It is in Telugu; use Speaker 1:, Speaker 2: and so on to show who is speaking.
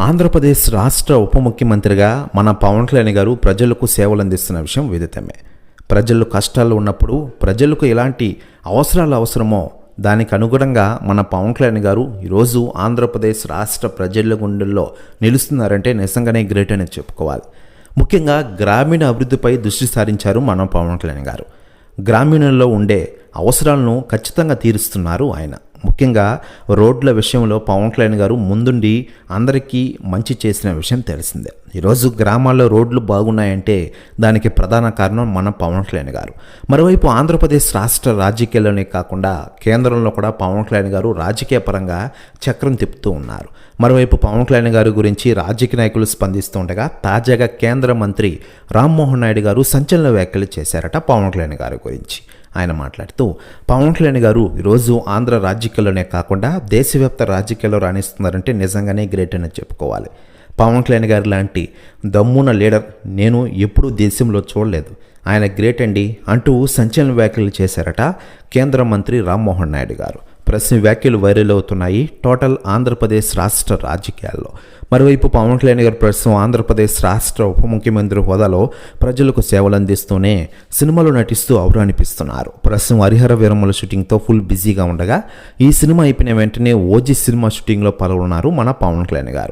Speaker 1: ఆంధ్రప్రదేశ్ రాష్ట్ర ఉప ముఖ్యమంత్రిగా మన పవన్ కళ్యాణ్ గారు ప్రజలకు సేవలు అందిస్తున్న విషయం విదితమే. ప్రజలు కష్టాల్లో ఉన్నప్పుడు ప్రజలకు ఎలాంటి అవసరాలు అవసరమో దానికి అనుగుణంగా మన పవన్ కళ్యాణ్ గారు ఈరోజు ఆంధ్రప్రదేశ్ రాష్ట్ర ప్రజల గుండెల్లో నిలుస్తున్నారంటే నిజంగానే గ్రేట్ అని చెప్పుకోవాలి. ముఖ్యంగా గ్రామీణ అభివృద్ధిపై దృష్టి సారించారు మన పవన్ కళ్యాణ్ గారు. గ్రామీణంలో ఉండే అవసరాలను ఖచ్చితంగా తీరుస్తున్నారు ఆయన. ముఖ్యంగా రోడ్ల విషయంలో పవన్ కళ్యాణ్ గారు ముందుండి అందరికీ మంచి చేసిన విషయం తెలిసిందే. ఈరోజు గ్రామాల్లో రోడ్లు బాగున్నాయంటే దానికి ప్రధాన కారణం మన పవన్ కళ్యాణ్ గారు. మరోవైపు ఆంధ్రప్రదేశ్ రాష్ట్ర రాజకీయాల్లోనే కాకుండా కేంద్రంలో కూడా పవన్ కళ్యాణ్ గారు రాజకీయ పరంగా చక్రం తిప్పుతూ ఉన్నారు. మరోవైపు పవన్ కళ్యాణ్ గారి గురించి రాజకీయ నాయకులు స్పందిస్తూ ఉండగా తాజాగా కేంద్ర మంత్రి రామ్మోహన్ నాయుడు గారు సంచలన వ్యాఖ్యలు చేశారట పవన్ కళ్యాణ్ గారి గురించి. ఆయన మాట్లాడుతూ పవన్ కళ్యాణ్ గారు ఈరోజు ఆంధ్ర రాజకీయాల్లోనే కాకుండా దేశవ్యాప్త రాజకీయాల్లో రాణిస్తున్నారంటే నిజంగానే గ్రేట్ అని చెప్పుకోవాలి. పవన్ కళ్యాణ్ గారు లాంటి దమ్మున లీడర్ నేను ఎప్పుడూ దేశంలో చూడలేదు. ఆయన గ్రేట్ అండి అంటూ సంచలన వ్యాఖ్యలు చేశారట కేంద్ర మంత్రి రామ్మోహన్ నాయుడు గారు. ప్రశ్న వ్యాఖ్యలు వైరల్ అవుతున్నాయి. టోటల్ ఆంధ్రప్రదేశ్ రాష్ట్ర రాజకీయాల్లో. మరోవైపు పవన్ కళ్యాణ్ గారు ప్రస్తుతం ఆంధ్రప్రదేశ్ రాష్ట్ర ఉప ముఖ్యమంత్రి హోదాలో ప్రజలకు సేవలు అందిస్తూనే సినిమాలో నటిస్తూ అవరానిపిస్తున్నారు ప్రస్తుతం హరిహర వీరమ్మల షూటింగ్తో ఫుల్ బిజీగా ఉండగా ఈ సినిమా అయిపోయిన వెంటనే ఓజీ సినిమా షూటింగ్లో పాల్గొన్నారు మన పవన్ కళ్యాణ్ గారు.